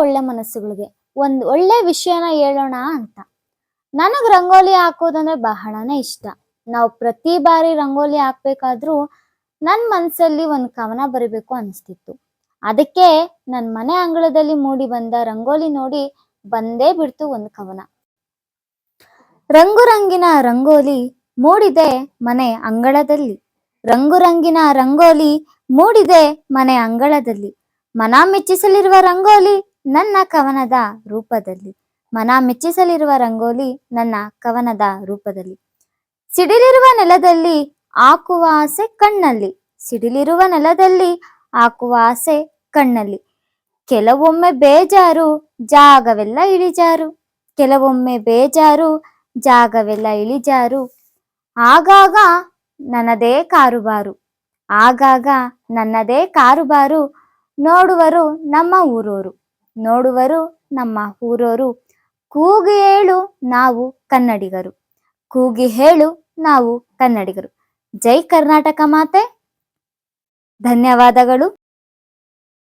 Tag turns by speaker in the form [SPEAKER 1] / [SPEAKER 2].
[SPEAKER 1] ಒಳ್ಳೆ ಮನಸ್ಸುಗಳಿಗೆ. ಒಂದು ಒಳ್ಳೆ ವಿಷಯನ ಹೇಳೋಣ ಅಂತ. ನನಗ್ ರಂಗೋಲಿ ಹಾಕೋದಂದ್ರೆ ಬಹಳನೇ ಇಷ್ಟ. ನಾವು ಪ್ರತಿ ಬಾರಿ ರಂಗೋಲಿ ಹಾಕ್ಬೇಕಾದ್ರೂ ನನ್ನ ಮನಸ್ಸಲ್ಲಿ ಒಂದು ಕವನ ಬರಿಬೇಕು ಅನಿಸ್ತಿತ್ತು. ಅದಕ್ಕೆ ನನ್ನ ಮನೆ ಅಂಗಳದಲ್ಲಿ ಮೂಡಿ ಬಂದ ರಂಗೋಲಿ ನೋಡಿ ಬಂದೇ ಬಿಡ್ತು ಒಂದು ಕವನ. ರಂಗು ರಂಗಿನ ರಂಗೋಲಿ ಮೂಡಿದೆ ಮನೆ ಅಂಗಳದಲ್ಲಿ. ರಂಗು ರಂಗಿನ ರಂಗೋಲಿ ಮೂಡಿದೆ ಮನೆ ಅಂಗಳದಲ್ಲಿ. ಮನ ಮೆಚ್ಚಿಸಲಿರುವ ರಂಗೋಲಿ ನನ್ನ ಕವನದ ರೂಪದಲ್ಲಿ. ಮನ ಮೆಚ್ಚಿಸಲಿರುವ ರಂಗೋಲಿ ನನ್ನ ಕವನದ ರೂಪದಲ್ಲಿ. ಸಿಡಿಲಿರುವ ನೆಲದಲ್ಲಿ ಹಾಕುವ ಆಸೆ ಕಣ್ಣಲ್ಲಿ. ಸಿಡಿಲಿರುವ ನೆಲದಲ್ಲಿ ಹಾಕುವ ಆಸೆ ಕಣ್ಣಲ್ಲಿ. ಕೆಲವೊಮ್ಮೆ ಬೇಜಾರು, ಜಾಗವೆಲ್ಲ ಇಳಿಜಾರು. ಕೆಲವೊಮ್ಮೆ ಬೇಜಾರು, ಜಾಗವೆಲ್ಲ ಇಳಿಜಾರು. ಆಗಾಗ ನನ್ನದೇ ಕಾರುಬಾರು. ಆಗಾಗ ನನ್ನದೇ ಕಾರುಬಾರು. ನೋಡುವರು ನಮ್ಮ ಊರೋರು. ನೋಡುವರು ನಮ್ಮ ಊರೋರು. ಕೂಗಿ ಹೇಳು ನಾವು ಕನ್ನಡಿಗರು. ಕೂಗಿ ಹೇಳು ನಾವು ಕನ್ನಡಿಗರು. ಜೈ ಕರ್ನಾಟಕ ಮಾತೆ. ಧನ್ಯವಾದಗಳು.